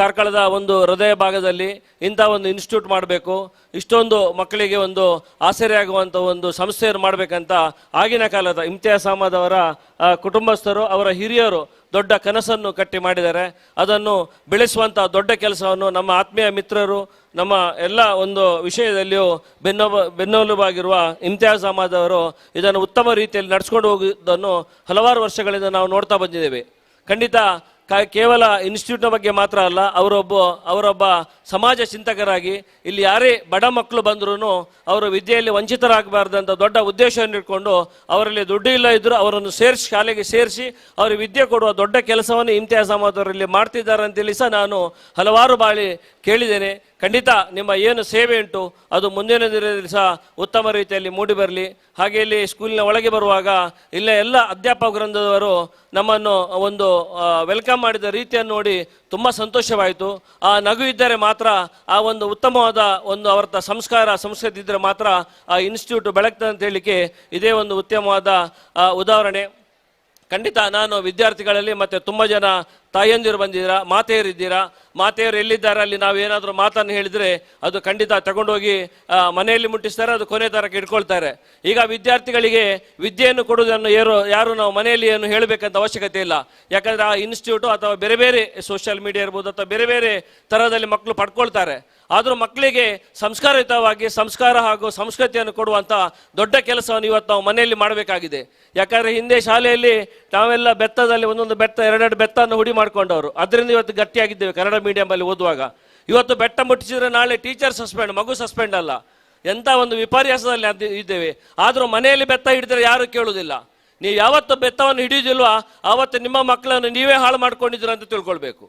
ಕಾರ್ಕಳದ ಒಂದು ಹೃದಯ ಭಾಗದಲ್ಲಿ ಇಂಥ ಒಂದು ಇನ್ಸ್ಟಿಟ್ಯೂಟ್ ಮಾಡಬೇಕು. ಇಷ್ಟೊಂದು ಮಕ್ಕಳಿಗೆ ಒಂದು ಆಸರೆ ಆಗುವಂಥ ಒಂದು ಸಂಸ್ಥೆಯನ್ನು ಮಾಡಬೇಕಂತ ಆಗಿನ ಕಾಲದ ಇಮ್ತಿಯಾಸ್ ಅಹಮದ್ ಅವರ ಕುಟುಂಬಸ್ಥರು, ಅವರ ಹಿರಿಯರು ದೊಡ್ಡ ಕನಸನ್ನು ಕಟ್ಟಿ ಮಾಡಿದ್ದಾರೆ. ಅದನ್ನು ಬೆಳೆಸುವಂಥ ದೊಡ್ಡ ಕೆಲಸವನ್ನು ನಮ್ಮ ಆತ್ಮೀಯ ಮಿತ್ರರು, ನಮ್ಮ ಎಲ್ಲ ಒಂದು ವಿಷಯದಲ್ಲಿಯೂ ಬೆನ್ನೋಬ, ಬೆನ್ನೆಲುಬಾಗಿರುವ ಇಮ್ತಿಯಾಸ್ ಅಹಮದ್ ಅವರು ಇದನ್ನು ಉತ್ತಮ ರೀತಿಯಲ್ಲಿ ನಡೆಸ್ಕೊಂಡು ಹೋಗುವುದನ್ನು ಹಲವಾರು ವರ್ಷಗಳಿಂದ ನಾವು ನೋಡ್ತಾ ಬಂದಿದ್ದೇವೆ. ಖಂಡಿತ ಕೇವಲ ಇನ್ಸ್ಟಿಟ್ಯೂಟ್ನ ಬಗ್ಗೆ ಮಾತ್ರ ಅಲ್ಲ, ಅವರೊಬ್ಬ ಅವರೊಬ್ಬ ಸಮಾಜ ಚಿಂತಕರಾಗಿ ಇಲ್ಲಿ ಯಾರೇ ಬಡ ಮಕ್ಕಳು ಬಂದರೂ ಅವರು ವಿದ್ಯೆಯಲ್ಲಿ ವಂಚಿತರಾಗಬಾರ್ದಂತ ದೊಡ್ಡ ಉದ್ದೇಶವನ್ನು ಇಟ್ಕೊಂಡು ಅವರಲ್ಲಿ ದುಡ್ಡು ಇಲ್ಲ ಇದ್ದರೂ ಅವರನ್ನು ಸೇರಿಸಿ, ಶಾಲೆಗೆ ಸೇರಿಸಿ ಅವರಿಗೆ ವಿದ್ಯೆ ಕೊಡುವ ದೊಡ್ಡ ಕೆಲಸವನ್ನು ಇಮ್ತಿಯಾಜ್ ಅಹಮದ್ ಅವರಲ್ಲಿ ಮಾಡ್ತಿದ್ದಾರೆ ಅಂತೇಳಿ ಸಹ ನಾನು ಹಲವಾರು ಬಾಳಿ ಕೇಳಿದ್ದೇನೆ. ಖಂಡಿತ ನಿಮ್ಮ ಏನು ಸೇವೆ ಉಂಟು, ಅದು ಮುಂದಿನ ದಿನದಲ್ಲಿ ಸಹ ಉತ್ತಮ ರೀತಿಯಲ್ಲಿ ಮೂಡಿ ಬರಲಿ. ಹಾಗೆ ಇಲ್ಲಿ ಸ್ಕೂಲಿನ ಒಳಗೆ ಬರುವಾಗ ಇಲ್ಲ ಎಲ್ಲ ಅಧ್ಯಾಪಕ ವೃಂದದವರು ನಮ್ಮನ್ನು ಒಂದು ವೆಲ್ಕಮ್ ಮಾಡಿದ ರೀತಿಯನ್ನು ನೋಡಿ ತುಂಬ ಸಂತೋಷವಾಯಿತು. ಆ ನಗು ಇದ್ದರೆ ಮಾತ್ರ, ಆ ಒಂದು ಉತ್ತಮವಾದ ಒಂದು ಅವರ ಸಂಸ್ಕಾರ, ಸಂಸ್ಕೃತಿ ಇದ್ದರೆ ಮಾತ್ರ ಆ ಇನ್ಸ್ಟಿಟ್ಯೂಟ್ ಬೆಳಗ್ತದೆ ಅಂತ ಹೇಳಲಿಕ್ಕೆ ಇದೇ ಒಂದು ಉತ್ತಮವಾದ ಉದಾಹರಣೆ. ಖಂಡಿತ ನಾನು ವಿದ್ಯಾರ್ಥಿಗಳಲ್ಲಿ ಮತ್ತೆ ತುಂಬ ಜನ ತಾಯಂದಿರು ಬಂದಿದ್ದೀರಾ? ಮಾತೆಯರಿದ್ದೀರಾ ಮಾತೆಯರು ಎಲ್ಲಿದ್ದಾರೆ? ಅಲ್ಲಿ ನಾವು ಏನಾದರೂ ಮಾತನ್ನು ಹೇಳಿದರೆ ಅದು ಖಂಡಿತ ತಗೊಂಡೋಗಿ ಮನೆಯಲ್ಲಿ ಮುಟ್ಟಿಸ್ತಾರೆ, ಅದು ಕೊನೆ ತರಕ್ಕೆ ಇಟ್ಕೊಳ್ತಾರೆ. ಈಗ ವಿದ್ಯಾರ್ಥಿಗಳಿಗೆ ವಿದ್ಯೆಯನ್ನು ಕೊಡುವುದನ್ನು ಯಾರು ಯಾರು ನಾವು ಮನೆಯಲ್ಲಿ ಏನು ಹೇಳಬೇಕಂತ ಅವಶ್ಯಕತೆ ಇಲ್ಲ. ಯಾಕಂದ್ರೆ ಆ ಇನ್ಸ್ಟಿಟ್ಯೂಟು ಅಥವಾ ಬೇರೆ ಬೇರೆ ಸೋಷಿಯಲ್ ಮೀಡಿಯಾ ಇರ್ಬೋದು ಅಥವಾ ಬೇರೆ ಬೇರೆ ಥರದಲ್ಲಿ ಮಕ್ಕಳು ಪಡ್ಕೊಳ್ತಾರೆ. ಆದರೂ ಮಕ್ಕಳಿಗೆ ಸಂಸ್ಕಾರಯುತವಾಗಿ ಸಂಸ್ಕಾರ ಹಾಗೂ ಸಂಸ್ಕೃತಿಯನ್ನು ಕೊಡುವಂಥ ದೊಡ್ಡ ಕೆಲಸವನ್ನು ಇವತ್ತು ನಾವು ಮನೆಯಲ್ಲಿ ಮಾಡಬೇಕಾಗಿದೆ. ಯಾಕಂದರೆ ಹಿಂದೆ ಶಾಲೆಯಲ್ಲಿ ನಾವೆಲ್ಲ ಬೆತ್ತದಲ್ಲಿ ಒಂದೊಂದು ಬೆತ್ತ, ಎರಡೆರಡು ಬೆತ್ತನ್ನು ಹುಡಿ ಮಾಡ್ಕೊಂಡವರು. ಅದರಿಂದ ಇವತ್ತು ಗಟ್ಟಿಯಾಗಿದ್ದೇವೆ ಕನ್ನಡ ಮೀಡಿಯಮಲ್ಲಿ ಓದುವಾಗ. ಇವತ್ತು ಬೆಟ್ಟ ಮುಟ್ಟಿಸಿದ್ರೆ ನಾಳೆ ಟೀಚರ್ ಸಸ್ಪೆಂಡ್ ಮಗು ಸಸ್ಪೆಂಡ್ ಅಲ್ಲ. ಎಂಥ ಒಂದು ವಿಪರ್ಯಾಸದಲ್ಲಿ ಅದು ಇದ್ದೇವೆ. ಆದರೂ ಮನೆಯಲ್ಲಿ ಬೆತ್ತ ಹಿಡಿದ್ರೆ ಯಾರು ಕೇಳುವುದಿಲ್ಲ ನೀವು ಯಾವತ್ತು ಬೆತ್ತವನ್ನು ಹಿಡಿಯುವುದಿಲ್ವಾ ಆವತ್ತು ನಿಮ್ಮ ಮಕ್ಕಳನ್ನು ನೀವೇ ಹಾಳು ಮಾಡ್ಕೊಂಡಿದ್ದೀರ ಅಂತ ತಿಳ್ಕೊಳ್ಬೇಕು.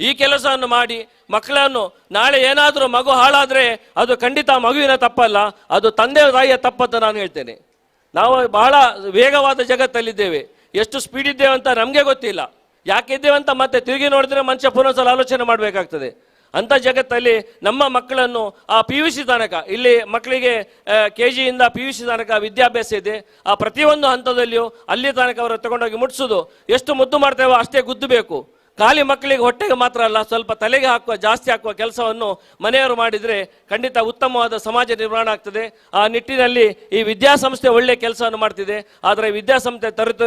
ಈ ಕೆಲಸವನ್ನು ಮಾಡಿ ಮಕ್ಕಳನ್ನು ನಾಳೆ ಏನಾದರೂ ಮಗು ಹಾಳಾದರೆ ಅದು ಖಂಡಿತ ಮಗುವಿನ ತಪ್ಪಲ್ಲ, ಅದು ತಂದೆ ತಾಯಿಯ ತಪ್ಪಂತ ನಾನು ಹೇಳ್ತೇನೆ. ನಾವು ಬಹಳ ವೇಗವಾದ ಜಗತ್ತಲ್ಲಿದ್ದೇವೆ. ಎಷ್ಟು ಸ್ಪೀಡ್ ಇದ್ದೇವೆ ಅಂತ ನಮಗೆ ಗೊತ್ತಿಲ್ಲ. ಯಾಕಿದ್ದೇವೆ ಅಂತ ಮತ್ತೆ ತಿರುಗಿ ನೋಡಿದ್ರೆ ಮನುಷ್ಯ ಪುನಃ ಆಲೋಚನೆ ಮಾಡಬೇಕಾಗ್ತದೆ. ಅಂಥ ಜಗತ್ತಲ್ಲಿ ನಮ್ಮ ಮಕ್ಕಳನ್ನು, ಆ ಪಿ ಯು ಸಿ ತನಕ ಇಲ್ಲಿ ಮಕ್ಕಳಿಗೆ ಕೆ ಜಿಯಿಂದ ಪಿ ಯು ಸಿ ತನಕ ವಿದ್ಯಾಭ್ಯಾಸ ಇದೆ. ಆ ಪ್ರತಿಯೊಂದು ಹಂತದಲ್ಲಿಯೂ ಅಲ್ಲಿ ತನಕ ಅವರು ತಗೊಂಡೋಗಿ ಮುಟ್ಸೋದು. ಎಷ್ಟು ಮುದ್ದು ಮಾಡ್ತೇವೋ ಅಷ್ಟೇ ಗುದ್ದಬೇಕು ಖಾಲಿ ಮಕ್ಕಳಿಗೆ ಹೊಟ್ಟೆಗೆ ಮಾತ್ರ ಅಲ್ಲ, ಸ್ವಲ್ಪ ತಲೆಗೆ ಹಾಕುವ, ಜಾಸ್ತಿ ಹಾಕುವ ಕೆಲಸವನ್ನು ಮನೆಯವರು ಮಾಡಿದರೆ ಖಂಡಿತ ಉತ್ತಮವಾದ ಸಮಾಜ ನಿರ್ಮಾಣ ಆಗ್ತದೆ. ಆ ನಿಟ್ಟಿನಲ್ಲಿ ಈ ವಿದ್ಯಾಸಂಸ್ಥೆ ಒಳ್ಳೆಯ ಕೆಲಸವನ್ನು ಮಾಡ್ತಿದೆ. ಆದರೆ ವಿದ್ಯಾಸಂಸ್ಥೆ ತರಿತ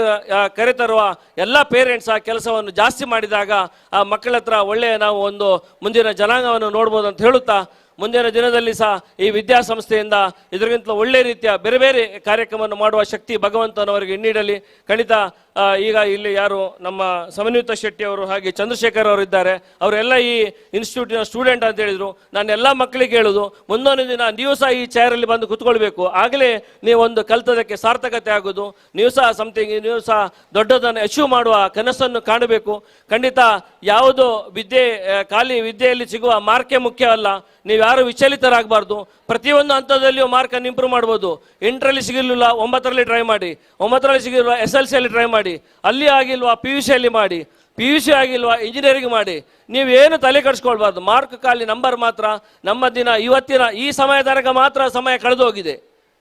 ಕರೆತರುವ ಎಲ್ಲ ಪೇರೆಂಟ್ಸ್ ಆ ಕೆಲಸವನ್ನು ಜಾಸ್ತಿ ಮಾಡಿದಾಗ ಆ ಮಕ್ಕಳ ಹತ್ರ ಒಳ್ಳೆಯ ನಾವು ಒಂದು ಮುಂದಿನ ಜನಾಂಗವನ್ನು ನೋಡ್ಬೋದು ಅಂತ ಹೇಳುತ್ತಾ ಮುಂದಿನ ದಿನದಲ್ಲಿ ಸಹ ಈ ವಿದ್ಯಾಸಂಸ್ಥೆಯಿಂದ ಇದರಿಗಿಂತಲೂ ಒಳ್ಳೆ ರೀತಿಯ ಬೇರೆ ಬೇರೆ ಕಾರ್ಯಕ್ರಮವನ್ನು ಮಾಡುವ ಶಕ್ತಿ ಭಗವಂತನವರಿಗೆ ನೀಡಲಿ ಖಂಡಿತ ಈಗ ಇಲ್ಲಿ ಯಾರು ನಮ್ಮ ಸಮನ್ವಿತ ಶೆಟ್ಟಿ ಅವರು ಹಾಗೆ ಚಂದ್ರಶೇಖರ್ ಅವರು ಇದ್ದಾರೆ. ಅವರೆಲ್ಲ ಈ ಇನ್ಸ್ಟಿಟ್ಯೂಟಿನ ಸ್ಟೂಡೆಂಟ್ ಅಂತ ಹೇಳಿದರು. ನಾನು ಎಲ್ಲ ಮಕ್ಕಳಿಗೆ ಹೇಳೋದು, ಮುಂದೊಂದು ದಿನ ನೀವು ಸಹ ಈ ಚೇರಲ್ಲಿ ಬಂದು ಕುತ್ಕೊಳ್ಬೇಕು. ಆಗಲೇ ನೀವು ಒಂದು ಕಲ್ತದಕ್ಕೆ ಸಾರ್ಥಕತೆ ಆಗೋದು. ನೀವು ಸಹ ಸಮಥಿಂಗ್ ನೀವು ಸಹ ದೊಡ್ಡದನ್ನು ಅಚೀವ್ ಮಾಡುವ ಕನಸನ್ನು ಕಾಣಬೇಕು. ಖಂಡಿತ, ಯಾವುದು ವಿದ್ಯೆ ಖಾಲಿ ವಿದ್ಯೆಯಲ್ಲಿ ಸಿಗುವ ಮಾರ್ಕೆ ಮುಖ್ಯವಲ್ಲ. ನೀವು ಯಾರು ವಿಚಲಿತರಾಗಬಾರ್ದು, ಪ್ರತಿಯೊಂದು ಹಂತದಲ್ಲಿಯೂ ಮಾರ್ಕನ್ನು ಇಂಪ್ರೂವ್ ಮಾಡ್ಬೋದು. ಎಂಟರಲ್ಲಿ ಸಿಗಲಿಲ್ಲ ಒಂಬತ್ತರಲ್ಲಿ ಟ್ರೈ ಮಾಡಿ. ಒಂಬತ್ತರಲ್ಲಿ ಸಿಗಿರುವ ಎಸ್ ಎಲ್ ಸಿಯಲ್ಲಿ ಟ್ರೈ ಮಾಡಿ. ಅಲ್ಲಿ ಆಗಿಲ್ವಾ ಪಿ ಯು ಸಿಯಲ್ಲಿ ಮಾಡಿ. ಪಿ ಯು ಸಿ ಆಗಿಲ್ವಾ ಇಂಜಿನಿಯರಿಂಗ್ ಮಾಡಿ. ನೀವೇನು ತಲೆ ಕಡಿಸ್ಕೊಳ್ಬಾರ್ದು. ಮಾರ್ಕ್ ಖಾಲಿ ನಂಬರ್ ಮಾತ್ರ, ನಮ್ಮ ದಿನ, ಇವತ್ತಿನ, ಈ ಸಮಯ ಮಾತ್ರ ಸಮಯ ಕಳೆದು ಹೋಗಿದೆ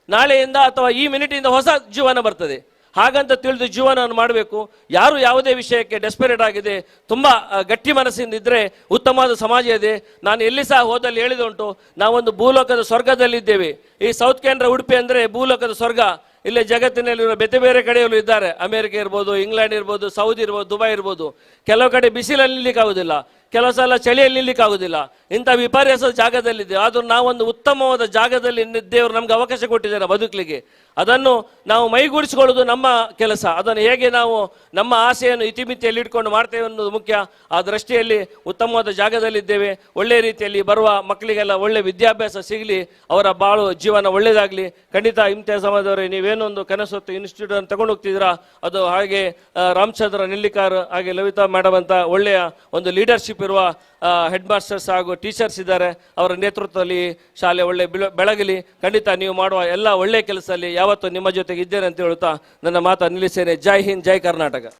ನಾಳೆಯಿಂದ ಅಥವಾ ಈ ಮಿನಿಟಿಂದ ಹೊಸ ಜೀವನ ಬರ್ತದೆ. ಹಾಗಂತ ತಿಳಿದು ಜೀವನವನ್ನು ಮಾಡಬೇಕು. ಯಾರು ಯಾವುದೇ ವಿಷಯಕ್ಕೆ ಡೆಸ್ಪರೇಟ್ ಆಗಿದೆ, ತುಂಬ ಗಟ್ಟಿ ಮನಸ್ಸಿಂದ ಇದ್ದರೆ ಉತ್ತಮವಾದ ಸಮಾಜ ಇದೆ. ನಾನು ಎಲ್ಲಿ ಸಹ ಹೋದಲ್ಲಿ ಹೇಳಿದುಂಟು ನಾವೊಂದು ಭೂಲೋಕದ ಸ್ವರ್ಗದಲ್ಲಿದ್ದೇವೆ. ಈ ಸೌತ್ ಕೇಂದ್ರ ಉಡುಪಿ ಅಂದರೆ ಭೂಲೋಕದ ಸ್ವರ್ಗ. ಇಲ್ಲಿ ಜಗತ್ತಿನಲ್ಲಿರುವ ಬೇರೆ ಬೇರೆ ಕಡೆಯಲ್ಲೂ ಇದ್ದಾರೆ. ಅಮೆರಿಕ ಇರ್ಬೋದು, ಇಂಗ್ಲೆಂಡ್ ಇರ್ಬೋದು, ಸೌದಿ ಇರ್ಬೋದು, ದುಬೈ ಇರ್ಬೋದು. ಕೆಲವು ಕಡೆ ಬಿಸಿಲಲ್ಲಿ ನಿಲ್ಲಿಕ್ಕೆ ಆಗುದಿಲ್ಲ ಕೆಲವು ಸಲ ಚಳಿಯಲ್ಲಿ ನಿಲ್ಲಿಕ್ಕೆ ಆಗುದಿಲ್ಲ ಇಂಥ ವಿಪರ್ಯಾಸದ ಜಾಗದಲ್ಲಿದೆ. ಆದರೂ ನಾವೊಂದು ಉತ್ತಮವಾದ ಜಾಗದಲ್ಲಿ ದೇವರು ನಮ್ಗೆ ಅವಕಾಶ ಕೊಟ್ಟಿದ್ದಾರೆ ಬದುಕಲಿಗೆ ಅದನ್ನು ನಾವು ಮೈಗೂಡಿಸಿಕೊಳ್ಳೋದು ನಮ್ಮ ಕೆಲಸ. ಅದನ್ನು ಹೇಗೆ ನಾವು ನಮ್ಮ ಆಸೆಯನ್ನು ಇತಿಮಿತಿಯಲ್ಲಿ ಇಟ್ಕೊಂಡು ಮಾಡ್ತೇವೆ ಅನ್ನೋದು ಮುಖ್ಯ. ಆ ದೃಷ್ಟಿಯಲ್ಲಿ ಉತ್ತಮವಾದ ಜಾಗದಲ್ಲಿದ್ದೇವೆ. ಒಳ್ಳೆ ರೀತಿಯಲ್ಲಿ ಬರುವ ಮಕ್ಕಳಿಗೆಲ್ಲ ಒಳ್ಳೆ ವಿದ್ಯಾಭ್ಯಾಸ ಸಿಗಲಿ. ಅವರ ಬಾಳು ಜೀವನ ಒಳ್ಳೆಯದಾಗಲಿ ಖಂಡಿತ ಇಂಥ ಸಮಯದವರೆ ನೀವೇನೊಂದು ಕನಸೊತ್ತು ಇನ್ಸ್ಟಿಟ್ಯೂಟ್ ಅನ್ನು ತಗೊಂಡು ಹೋಗ್ತಿದ್ದೀರಾ? ಅದು ಹಾಗೆ ರಾಮಚಂದ್ರ ನೆಲ್ಲಿಕಾರ್ ಹಾಗೆ ಲವಿತಾ ಮೇಡಮ್ ಅಂತ ಒಳ್ಳೆಯ ಒಂದು ಲೀಡರ್ಶಿಪ್ ಇರುವ ಹೆಡ್ ಮಾಸ್ಟರ್ಸ್ ಹಾಗೂ ಟೀಚರ್ಸ್ ಇದ್ದಾರೆ. ಅವರ ನೇತೃತ್ವದಲ್ಲಿ ಶಾಲೆ ಒಳ್ಳೆ ಬೆಳ- ಬೆಳಗಲಿ. ಖಂಡಿತ ನೀವು ಮಾಡುವ ಎಲ್ಲ ಒಳ್ಳೆಯ ಕೆಲಸದಲ್ಲಿ ಯಾವತ್ತೂ ನಿಮ್ಮ ಜೊತೆಗೆ ಇದ್ದೇನೆ ಅಂತ ಹೇಳುತ್ತಾ ನನ್ನ ಮಾತನ್ನು ನಿಲ್ಲಿಸೇನೆ ಜೈ ಹಿಂದ್, ಜೈ ಕರ್ನಾಟಕ.